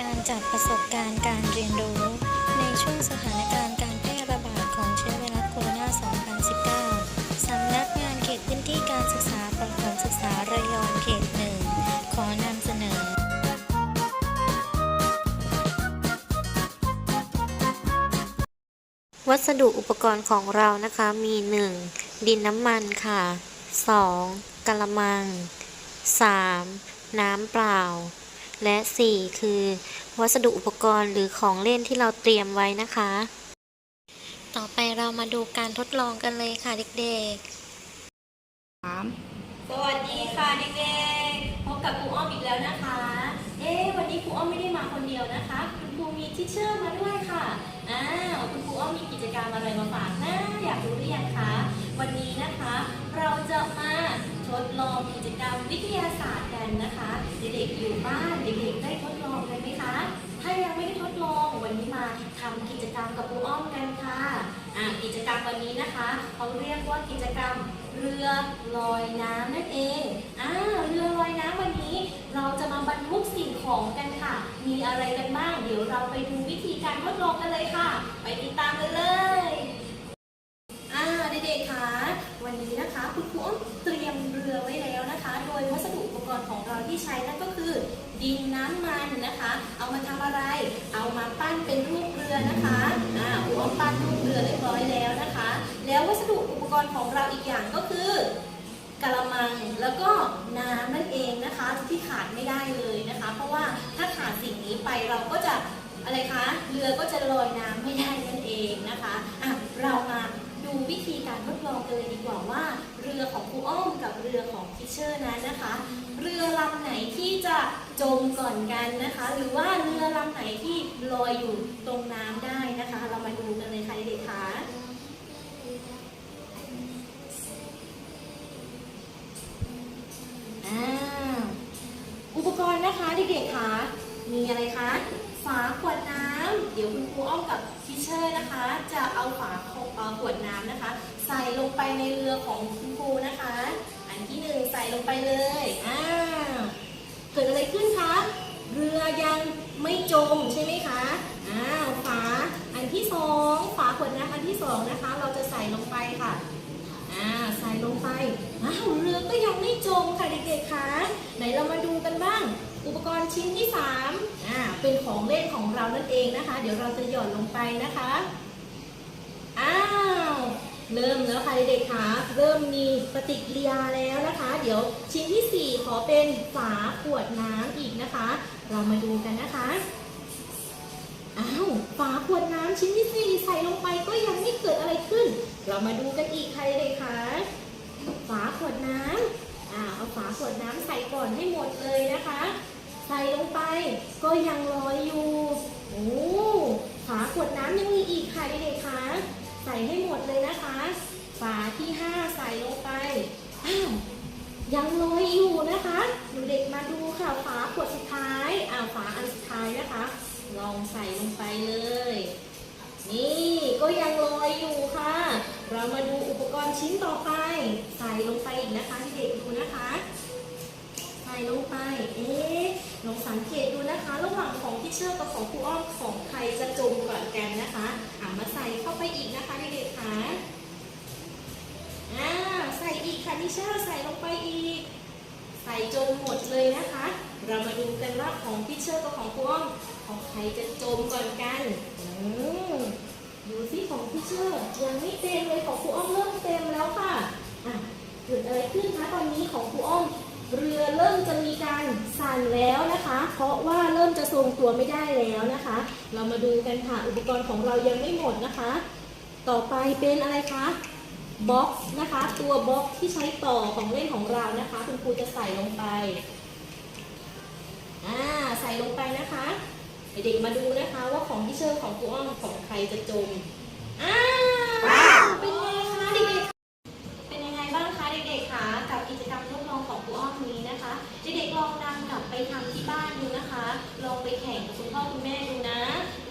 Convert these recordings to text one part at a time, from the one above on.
การจัดประสบการณ์การเรียนรู้ ในช่วงสถานการณ์การแพร่ระบาดของเชื้อไวรัสโคโรนา 2019 สำนักงานเขตพื้นที่การศึกษาประถมศึกษาระยองเขตหนึ่งขอนำเสนอ วัสดุอุปกรณ์ของเรานะคะมี 1. ดินน้ำมันค่ะ 2. กะละมัง 3. น้ำเปล่า และ 4. คือ วัสดุอุปกรณ์หรือของเล่นที่เราเตรียมไว้นะคะ ต่อไปเรามาดูการทดลองกันเลยค่ะเด็กๆ สวัสดีค่ะเด็กๆ พบกับครูอ้อมอีกแล้วนะคะ เอ๊วันนี้ครูอ้อมไม่ได้มาคนเดียวนะคะ คุณครูมีทิชเชอร์มาด้วยค่ะอ้าวคุณครูอ้อมมีกิจกรรมอะไรมาฝากนะ อยากรู้หรือยังคะ วันนี้นะคะ เราจะมา ทดลองกิจกรรมวิทยาศาสตร์กันนะคะ เด็กๆอยู่บ้านเด็กๆได้ทดลองกันไหมคะ ถ้ายังไม่ได้ทดลองวันนี้มาทำกิจกรรมกับครูอ้อมกันค่ะอะกิจกรรมวันนี้นะคะเขาเรียกว่ากิจกรรมเรือลอยน้ำนั่นเองอ่าเรือลอยน้ำวันนี้ เราจะมาบรรทุกสิ่งของกันค่ะ มีอะไรกันบ้างเดี๋ยวเราไปดูวิธีการทดลองกันเลยค่ะ ไปติดตามกันเลยอ่าเด็กๆคะวันนี้นะคะคุณครูอ้อม กรณ์ของเราที่ใช้นั่นก็คือ ดินน้ำมันนะคะ เอามาทำอะไร เอามาปั้นเป็นรูปเรือนะคะอ่าครูอ้มปั้นรูปเรือเรียบร้อยแล้วนะคะ แล้ววัสดุอุปกรณ์ของเราอีกอย่างก็คือกะละมังแล้วก็น้ำนั่นเองนะคะที่ขาดไม่ได้เลยนะคะ เพราะว่าถ้าขาดสิ่งนี้ไปเราก็จะอะไรคะเรือก็จะลอยน้ำไม่ได้นั่นเองนะคะอะเรามาดูวิธีการทดลองกันเลยดีกว่าว่า เรือของครูอ้อมกับเรือของทิเชอร์นั้นนะคะ เรือลำไหนที่ จมก่อนกันนะคะ หรือว่าเรือลำไหนที่ลอยอยู่ตรงน้ำได้นะคะ เรามาดูกันเลยค่ะเด็กๆคะอ่าอุปกรณ์นะคะเด็กๆคะมีอะไรคะฝาขวดน้ำเดี๋ยวคุณครูอ้อมกับทิเชอร์นะคะ จะเอาฝาขวดน้ำนะคะ ใส่ลงไปในเรือของคุณครูนะคะ อันที่หนึ่งใส่ลงไปเลยอ่าเกิดอะไรขึ้นคะ เรือยังไม่จมใช่ไหมคะอ้าวฝาอันที่สองฝาขวดน้ำอันที่สองนะคะ เราจะใส่ลงไปค่ะอ่าใส่ลงไปอ้าวเรือก็ยังไม่จมค่ะเด็กๆคะไหนเรามาดูกันบ้าง อุปกรณ์ชิ้นที่สามอ่าเป็นของเล่นของเรานั่นเองนะคะ เดี๋ยวเราจะหย่อนลงไปนะคะอ้าวเริ่มแล้วค่ะเด็กๆคะเริ่มมีปฏิกิริยาแล้วนะคะ เดี๋ยวชิ้นที่ 4 ขอเป็นฝาขวดน้ำอีกนะคะ เรามาดูกันนะคะ อ้าวฝาขวดน้ำชิ้นที่4ใส่ลงไปก็ยังไม่เกิดอะไรขึ้น เรามาดูกันอีกค่ะเด็กๆคะฝาขวดน้ำอ่าเอาฝาขวดน้ำใส่ก่อนให้หมดเลยนะคะ ใส่ลงไปก็ยังลอยอยู่โอ้ฝาขวดน้ำยังมีอีกค่ะเด็กๆคะใส่ให้หมดเลยนะคะ ฝาที่5ใส่ลงไปอ้าวยังลอยอยู่นะคะหนูเด็กมาดูค่ะฝาขวดสุดท้ายอ่าฝาอันสุดท้ายนะคะ ล องใส่ลงไปเลย นี่ก็ยังลอยอยู่ค่ะ เรามาดูอุปกรณ์ชิ้นต่อไป ใส่ลงไปอีกนะคะเด็กดูนะคะ ใส่ลงไป เอ๊ะลองสังเกตดูนะคะ ระหว่างของที่เชื่อกับของครูอ้อมของใครจะจมก่อนกันนะคะอ่ามาใส่เข้าไปอีกนะคะเด็กๆค่ะอ่าใส่อีกค่ะที่เชื่อใส่ลงไปอีก ใส่จนหมดเลยนะคะ เรามาดูกันว่าของพี่เชอร์กับของครูอ้อม ของใครจะจมก่อนกันอดูสิของพี่เชอร์ยังไม่เต็มเลยของครูอ้อมเริ่มเต็มแล้วค่ะอะเกิดอะไรขึ้นคะตอนนี้ของครูอ้อมเรือเริ่มจะมีการสั่นแล้วนะคะ เพราะว่าเริ่มจะทรงตัวไม่ได้แล้วนะคะ เรามาดูกันค่ะอุปกรณ์ของเรายังไม่หมดนะคะ ต่อไปเป็นอะไรคะบ็อกซ์นะคะ ตัวบ็อกซ์ที่ใช้ต่อของเล่นของเรานะคะ คุณครูจะใส่ลงไปอ่าใส่ลงไปนะคะ เด็กๆมาดูนะคะว่าของที่เชื่อของครูอ้อมของใครจะจมอ้าวเป็นไงคะเด็กๆ เป็นยังไงบ้างคะเด็กๆคะกับกิจกรรมทดลองของครูอ้อมนี้นะคะ เด็กๆลองนำกลับไปทำที่บ้านดูนะคะ ลองไปแข่งกับคุณพ่อคุณแม่ดูนะ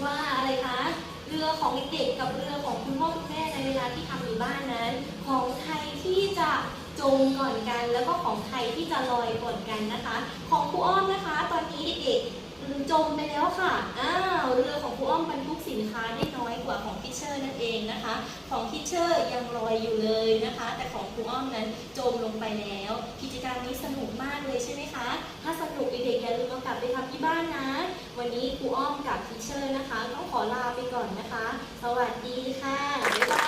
ว่าอะไรคะ เรือของเด็กๆกับเรือของคุณพ่อคุณแม่ในเวลาที่ทำอยู่บ้านนั้น ของใครที่จะจมก่อนกัน แล้วก็ของใครที่จะลอยก่อนกันนะคะ ของครูอ้อมนะคะ ตอนนี้เด็กๆเรือ จมไปแล้วค่ะ อ้าว เรือของครูอ้อมบรรทุกสินค้าได้น้อยกว่าของทิเชอร์นั่นเองนะคะ ของทิเชอร์ยังลอยอยู่เลยนะคะ แต่ของครูอ้อมนั้นจมลงไปแล้ว กิจกรรมนี้สนุกมากเลยใช่ไหมคะ ถ้าสนุกเด็กๆอย่าลืมเอากลับไปทำที่บ้านนะ วันนี้ครูอ้อมกับทิเชอร์นะคะต้องขอลาไปก่อนนะคะ สวัสดีค่ะ